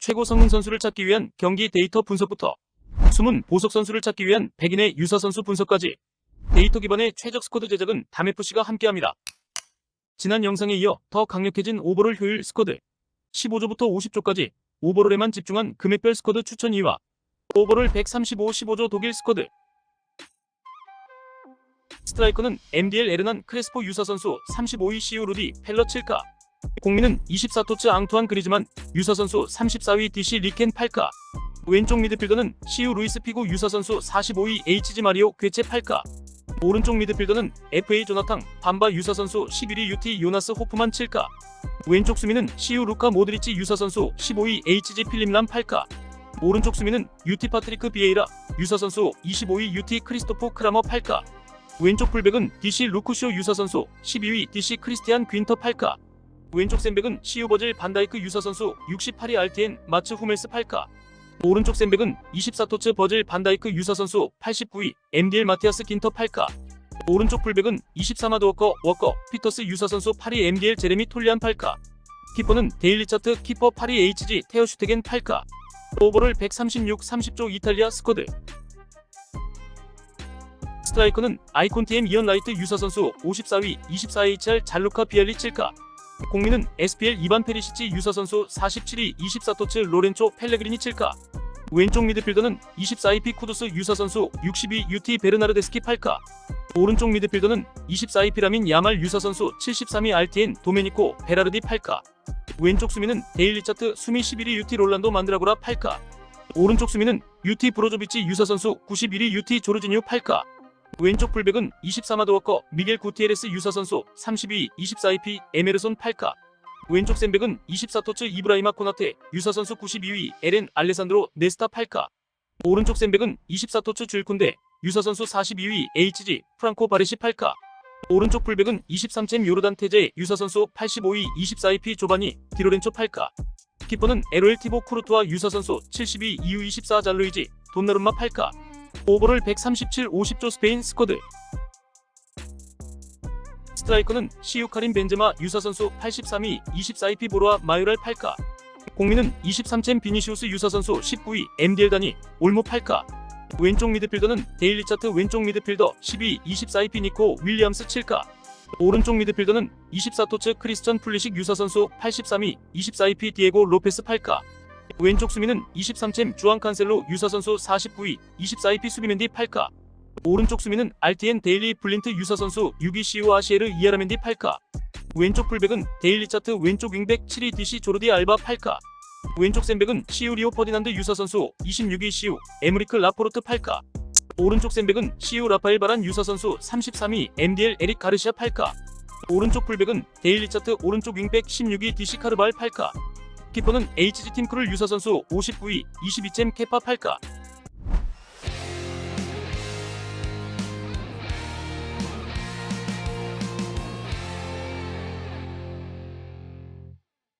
최고 성능 선수를 찾기 위한 경기 데이터 분석부터 숨은 보석 선수를 찾기 위한 백인의 유사 선수 분석까지 데이터 기반의 최적 스쿼드 제작은 담FC가 함께합니다. 지난 영상에 이어 더 강력해진 오버롤 효율 스쿼드 15조부터 50조까지 오버롤에만 집중한 금액별 스쿼드 추천 2와 오버롤 135, 15조 독일 스쿼드 스트라이커는 MDL 에르난 크레스포 유사 선수 35위 시우 루디 펠러 7카 공민은 24토츠 앙투안 그리즈만 유사 선수 34위 DC 리켄 8카 왼쪽 미드필더는 시우 루이스 피고 유사 선수 45위 HG 마리오 괴체 8카 오른쪽 미드필더는 FA 조나탕 반바 유사 선수 11위 UT 요나스 호프만 7카 왼쪽 수미는 시우 루카 모드리치 유사 선수 15위 HG 필립람 8카 오른쪽 수미는 UT 파트리크 비에이라 유사 선수 25위 UT 크리스토포 크라머 8카 왼쪽 풀백은 DC 루쿠쇼 유사 선수 12위 DC 크리스티안 귄터 8카 왼쪽 센백은 시우 버질 반다이크 유사 선수 68위 RTN 마츠 후멜스 8카. 오른쪽 센백은 24토츠 버질 반다이크 유사 선수 89위 MDL 마티아스 긴터 8카. 오른쪽 풀백은 23마드 워커 워커 피터스 유사 선수 8위 MDL 제레미 톨리안 8카. 키퍼는 데일리 차트 키퍼 8위 HG 테어 슈테겐 8카. 오버롤 136 30조 이탈리아 스쿼드. 스트라이커는 아이콘 TM 이언 라이트 유사 선수 54위 24HR 잘루카 비알리 7카 공민은 SPL 이반 페리시치 유사 선수 47위 24토츠 로렌초 펠레그리니 7카. 왼쪽 미드필더는 24EP 쿠두스 유사 선수 62 UT 베르나르데스키 8카. 오른쪽 미드필더는 24위 피라민 야말 유사 선수 73위 RTN 도메니코 베라르디 8카. 왼쪽 수미는 데일리 차트 수미 11위 UT 롤란도 만드라고라 8카. 오른쪽 수미는 UT 브로조비치 유사 선수 91위 UT 조르지뉴 8카 왼쪽 풀백은 24마드 워커 미겔 구티에레스 유사 선수 32 24EP 에메르손 8카. 왼쪽 센백은 24토츠 이브라이마 코나테 유사 선수 92위 에렌 알레산드로 네스타 8카. 오른쪽 센백은 24토츠 줄쿤데 유사 선수 42위 HG 프랑코 바레시 8카. 오른쪽 풀백은 23챔 요르단 테제 유사 선수 85위 24EP 조바니 디로렌초 8카. 키퍼는 LOL 티보 쿠르투아 유사 선수 72 EU 24 잘루이지 돈나룸마 8카 오버롤 137 50조 스페인 스쿼드. 스트라이커는 시우 카린 벤제마 유사 선수 83위 24EP 보로아 마요랄 8카. 공민은 23챔 비니시우스 유사 선수 19위 MDL 다니 올모 8카. 왼쪽 미드필더는 데일리 차트 왼쪽 미드필더 12 24EP 니코 윌리엄스 7카. 오른쪽 미드필더는 24토츠 크리스천 플리식 유사 선수 83위 24EP 디에고 로페스 8카 왼쪽 수미는 23챔 주앙 칸셀로 유사 선수 49위 24EP 수비맨디 8카. 오른쪽 수미는 RTN 데일리 블린트 유사 선수 6위 시우 아시에르 이아라멘디 8카. 왼쪽 풀백은 데일리 차트 왼쪽 윙백 7위 DC 조르디 알바 8카. 왼쪽 센백은 시우 리오 퍼디난드 유사 선수 26위 시우 에므리크 라포르트 8카. 오른쪽 센백은 시우 라파엘 바란 유사 선수 33위 MDL 에릭 가르시아 8카. 오른쪽 풀백은 데일리 차트 오른쪽 윙백 16위 DC 카르발 8카 키퍼는 HG 팀크를 유사 선수 59위 22잼 케파 8카